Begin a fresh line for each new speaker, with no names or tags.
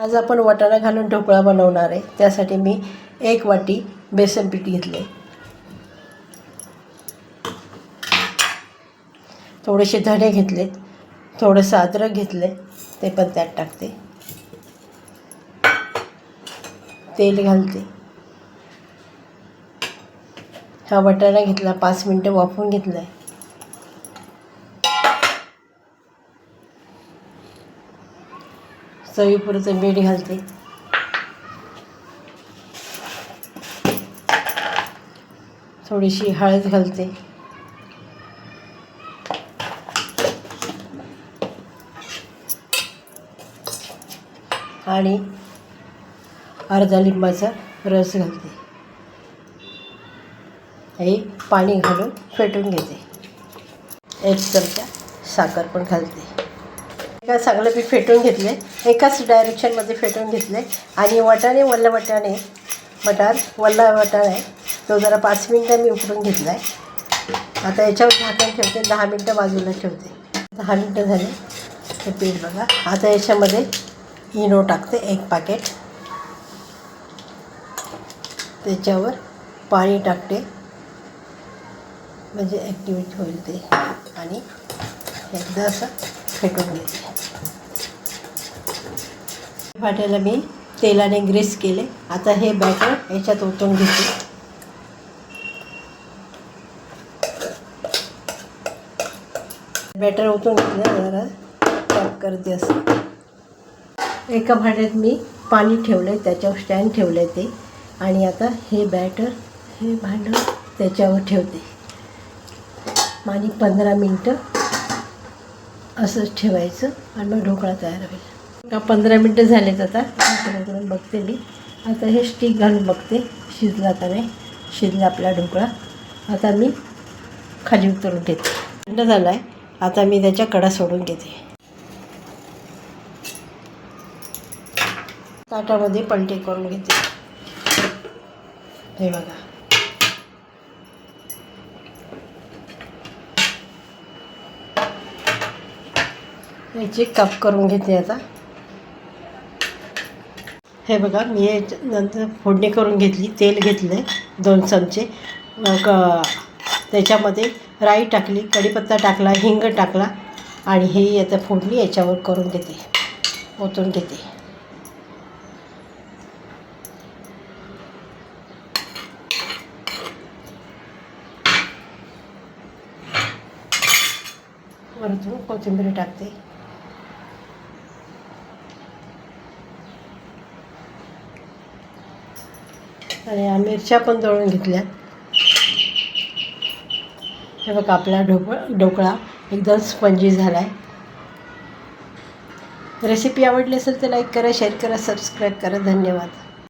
आज आपण वाटाणा घालून ढोकळा बनवणार आहे. त्यासाठी मी एक वाटी बेसन पीठ घेतले थोडेसे धणे घेतलेत. थोडंसं अद्रक घेतले ते पण त्यात टाकते. तेल घालते. हा वाटाणा घेतला पाच मिनटं वाफवून घेतला आहे चवीपुरतं मीठ घालते. थोडीशी हळद घालते. आणि अर्धा लिंबाचा रस घालते. हे पाणी घालून फेटून घेते. एक चमचा साखर पण घालते. किंवा चांगलं पीठ फेटून घेतले एकाच डायरेक्शनमध्ये फेटून घेतले आणि वटाणे वल्ला वटाणे मटार वल्ला वाटाणा आहे तो जरा पाच मिनटं मी उकडून घेतला आहे आता याच्यावर झाकण ठेवते. दहा मिनटं बाजूला ठेवते. दहा मिनटं झाले. हे पीठ बघा. आता याच्यामध्ये इनो टाकते. एक पॅकेट त्याच्यावर पाणी टाकते. म्हणजे ॲक्टिवेट होईल ते. आणि एकदा असं फेटून घेते फाट्याला मी तेलाने ग्रीस केले. आता हे बॅटर याच्यात ओतून घेते. बॅटर ओतून घेतलं जरा टॅप करते असं. एका भांड्यात मी पाणी ठेवलं आहे त्याच्यावर स्टँड ठेवलं आहे ते. आणि आता हे बॅटर हे भांडं त्याच्यावर ठेवते. आणि पंधरा मिनटं असंच ठेवायचं आणि मग ढोकळा तयार होईल. का पंधरा मिनटं झालेत आता. करून बघते मी. आता हे स्टिक घालून बघते. शिजला का नाही. शिजला आपला ढोकळा. आता मी खाली उतरून घेते. थंड झाला आहे आता मी त्याच्या कडा सोडून घेते. ताटामध्ये पलटे करून घेते. हे बघा. याची कप करून घेते आता. हे बघा मी हे नंतर फोडणी करून घेतली तेल घेतले दोन चमचे. मग त्याच्यामध्ये राई टाकली कढीपत्ता टाकला हिंग टाकला आणि हे आता फोडणी याच्यावर करून घेते ओतून घेते. वरतून कोथिंबीर टाकते. आणि या मिरच्या पण दळून घेतल्या हे बघा आपला ढोक ढोकळा एकदम स्पंजी झाला आहे रेसिपी आवडली असेल तर लाईक करा शेअर करा सबस्क्राईब करा. धन्यवाद.